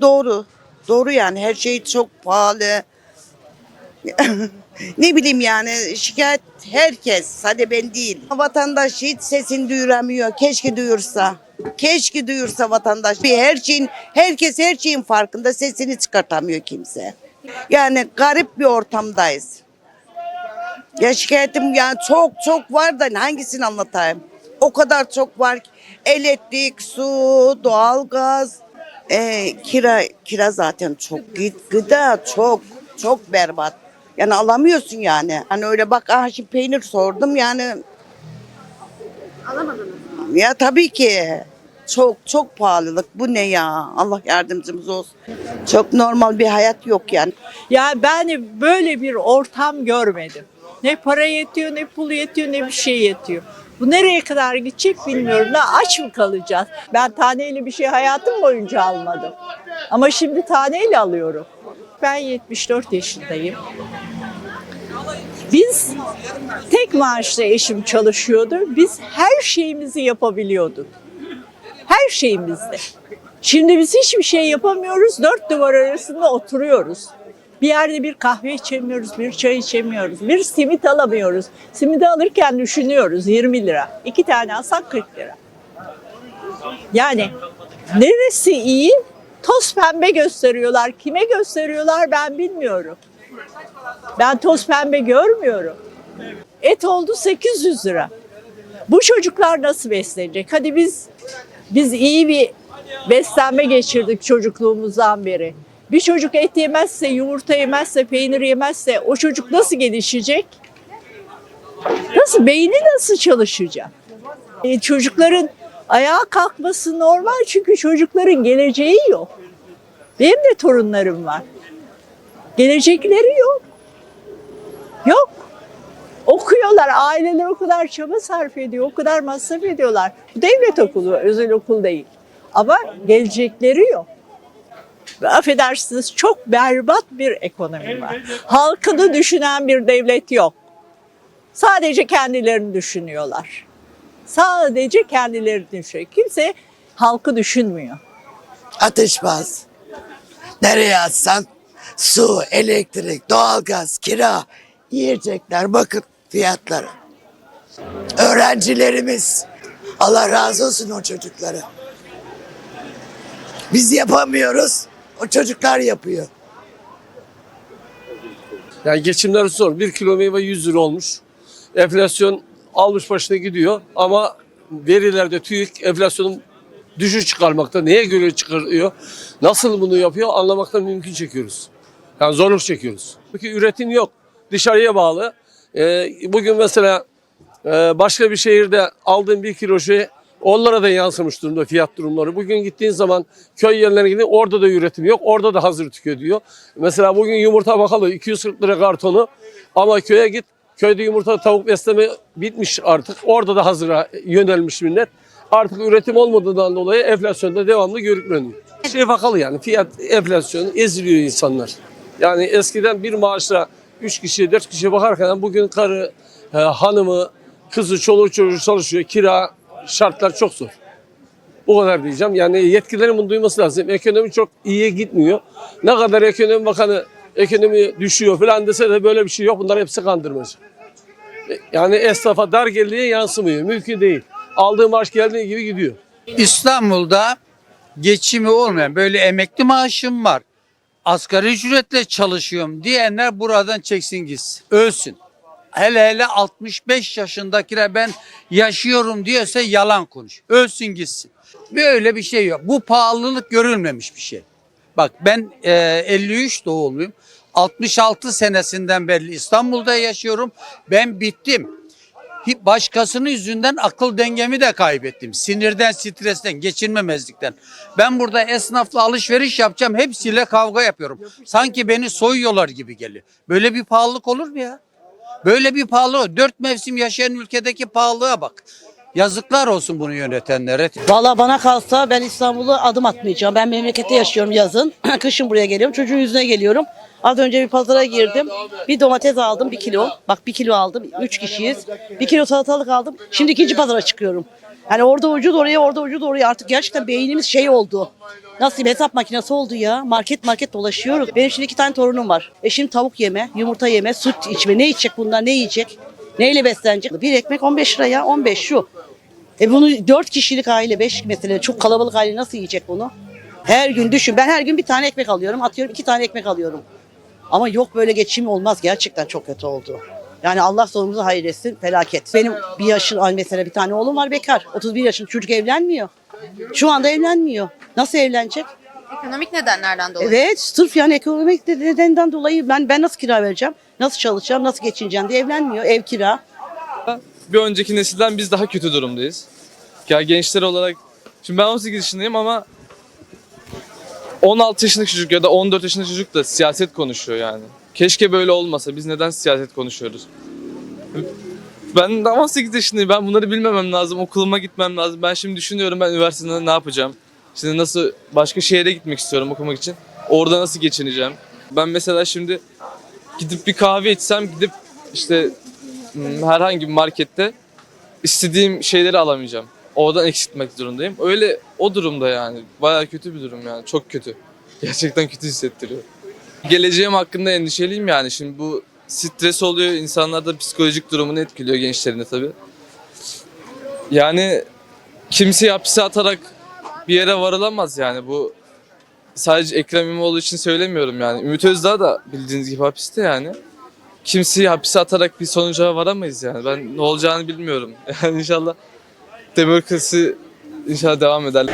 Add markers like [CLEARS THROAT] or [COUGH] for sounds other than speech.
doğru. Doğru yani her şey çok pahalı. [LAUGHS] ne bileyim yani şikayet herkes sadece ben değil. Vatandaş hiç sesini duyuramıyor. Keşke duyursa. Keşke duyursa vatandaş. Bir her şeyin herkes her şeyin farkında sesini çıkartamıyor kimse. Yani garip bir ortamdayız. Ya şikayetim yani çok çok var da hangisini anlatayım? O kadar çok var ki. Elektrik, su, doğalgaz, e, kira kira zaten çok gıda çok çok berbat. Yani alamıyorsun yani. Hani öyle bak ah şimdi peynir sordum yani. Alamadınız Ya tabii ki. Çok çok pahalılık. Bu ne ya? Allah yardımcımız olsun. Çok normal bir hayat yok yani. Ya ben böyle bir ortam görmedim. Ne para yetiyor, ne pul yetiyor, ne bir şey yetiyor. Bu nereye kadar gidecek bilmiyorum. Ne aç mı kalacağız? Ben taneyle bir şey hayatım boyunca almadım. Ama şimdi taneyle alıyorum. Ben 74 yaşındayım. Biz tek maaşla eşim çalışıyordu. Biz her şeyimizi yapabiliyorduk. Her şeyimizde. Şimdi biz hiçbir şey yapamıyoruz. Dört duvar arasında oturuyoruz. Bir yerde bir kahve içemiyoruz, bir çay içemiyoruz, bir simit alamıyoruz. Simidi alırken düşünüyoruz 20 lira. İki tane alsak 40 lira. Yani neresi iyi? Toz pembe gösteriyorlar. Kime gösteriyorlar ben bilmiyorum. Ben toz pembe görmüyorum. Et oldu 800 lira. Bu çocuklar nasıl beslenecek? Hadi biz biz iyi bir beslenme geçirdik çocukluğumuzdan beri. Bir çocuk et yemezse, yumurta yemezse, peynir yemezse o çocuk nasıl gelişecek? Nasıl beyni nasıl çalışacak? E, çocukların ayağa kalkması normal çünkü çocukların geleceği yok. Benim de torunlarım var. Gelecekleri yok. Yok. Okuyorlar, aileler o kadar çaba sarf ediyor, o kadar masraf ediyorlar. Bu devlet okulu, özel okul değil. Ama gelecekleri yok. Ve affedersiniz çok berbat bir ekonomi var. Halkını düşünen bir devlet yok. Sadece kendilerini düşünüyorlar. Sadece kendilerini düşünüyor. Kimse halkı düşünmüyor. ateşbaz. Nereye atsan su, elektrik, doğalgaz, kira, yiyecekler bakın fiyatlara. Öğrencilerimiz Allah razı olsun o çocuklara. Biz yapamıyoruz. O çocuklar yapıyor. Yani geçimleri zor. Bir kilo meyve 100 lira olmuş. Enflasyon almış başına gidiyor ama verilerde TÜİK enflasyonun düşüş çıkarmakta. Neye göre çıkarıyor? Nasıl bunu yapıyor anlamakta mümkün çekiyoruz. Yani zorluk çekiyoruz. Çünkü üretim yok. Dışarıya bağlı. Ee, bugün mesela e, başka bir şehirde aldığın bir kilo şey onlara da yansımış durumda fiyat durumları. Bugün gittiğin zaman köy yerlerine gidin orada da üretim yok. Orada da hazır tüketiyor. Mesela bugün yumurta bakalım 240 lira kartonu ama köye git köyde yumurta tavuk besleme bitmiş artık. Orada da hazıra yönelmiş millet. Artık üretim olmadığından dolayı enflasyonda devamlı görükleniyor. Şey bakalım yani fiyat enflasyonu eziliyor insanlar. Yani eskiden bir maaşla 3 kişi 4 kişi bakarken bugün karı, e, hanımı, kızı, çoluğu çocuğu çalışıyor. Kira şartlar çok zor. Bu kadar diyeceğim. Yani yetkililerin bunu duyması lazım. Ekonomi çok iyiye gitmiyor. Ne kadar ekonomi bakanı ekonomi düşüyor falan dese de böyle bir şey yok. Bunlar hepsi kandırmacı. Yani esnafa dar geldiği yansımıyor. Mümkün değil. Aldığı maaş geldiği gibi gidiyor. İstanbul'da geçimi olmayan böyle emekli maaşım var. Asgari ücretle çalışıyorum diyenler buradan çeksin gitsin. Ölsün. Hele hele 65 yaşındakiler ben yaşıyorum diyorsa yalan konuş. Ölsün gitsin. Böyle bir şey yok. Bu pahalılık görülmemiş bir şey. Bak ben e, 53 doğumluyum. 66 senesinden beri İstanbul'da yaşıyorum. Ben bittim. Başkasının yüzünden akıl dengemi de kaybettim. Sinirden, stresten, geçinmemezlikten. Ben burada esnafla alışveriş yapacağım. Hepsiyle kavga yapıyorum. Sanki beni soyuyorlar gibi geliyor. Böyle bir pahalılık olur mu ya? Böyle bir pahalılık. Dört mevsim yaşayan ülkedeki pahalılığa bak. Yazıklar olsun bunu yönetenlere. Valla bana kalsa ben İstanbul'a adım atmayacağım. Ben memlekette yaşıyorum yazın. [CLEARS THROAT] Kışın buraya geliyorum. Çocuğun yüzüne geliyorum. Az önce bir pazara girdim. Bir domates aldım bir kilo. Bak bir kilo aldım. Üç kişiyiz. Bir kilo salatalık aldım. Şimdi ikinci pazara çıkıyorum. Yani orada ucuz oraya orada ucuz oraya artık gerçekten beynimiz şey oldu. Nasıl bir hesap makinesi oldu ya? Market market dolaşıyoruz. Benim şimdi iki tane torunum var. Eşim tavuk yeme, yumurta yeme, süt içme. Ne içecek bunlar? Ne yiyecek? Neyle beslenecek? Bir ekmek 15 lira ya. 15 şu. E bunu 4 kişilik aile, 5 mesela çok kalabalık aile nasıl yiyecek bunu? Her gün düşün. Ben her gün bir tane ekmek alıyorum. Atıyorum iki tane ekmek alıyorum. Ama yok böyle geçim olmaz. Gerçekten çok kötü oldu. Yani Allah sonumuzu hayır etsin. Felaket. Benim bir yaşın mesela bir tane oğlum var bekar. 31 yaşında çocuk evlenmiyor. Şu anda evlenmiyor. Nasıl evlenecek? Ekonomik nedenlerden dolayı. Evet, sırf yani ekonomik nedenden dolayı ben ben nasıl kira vereceğim? Nasıl çalışacağım? Nasıl geçineceğim diye evlenmiyor. Ev kira. bir önceki nesilden biz daha kötü durumdayız. Ya gençler olarak şimdi ben 18 yaşındayım ama 16 yaşındaki çocuk ya da 14 yaşındaki çocuk da siyaset konuşuyor yani. Keşke böyle olmasa. Biz neden siyaset konuşuyoruz? Ben de 18 yaşındayım. Ben bunları bilmemem lazım. Okuluma gitmem lazım. Ben şimdi düşünüyorum ben üniversitede ne yapacağım? Şimdi nasıl başka şehre gitmek istiyorum okumak için. Orada nasıl geçineceğim? Ben mesela şimdi gidip bir kahve içsem gidip işte hmm, herhangi bir markette istediğim şeyleri alamayacağım. Oradan eksiltmek zorundayım. Öyle o durumda yani. Bayağı kötü bir durum yani. Çok kötü. [LAUGHS] Gerçekten kötü hissettiriyor. Geleceğim hakkında endişeliyim yani. Şimdi bu stres oluyor. insanlarda psikolojik durumunu etkiliyor gençlerin de tabii. Yani kimseyi hapse atarak bir yere varılamaz yani. Bu sadece Ekrem İmamoğlu için söylemiyorum yani. Ümit Özdağ da bildiğiniz gibi hapiste yani kimseyi hapise atarak bir sonuca varamayız yani. Ben ne olacağını bilmiyorum. [LAUGHS] Yani inşallah demokrasi inşallah devam eder.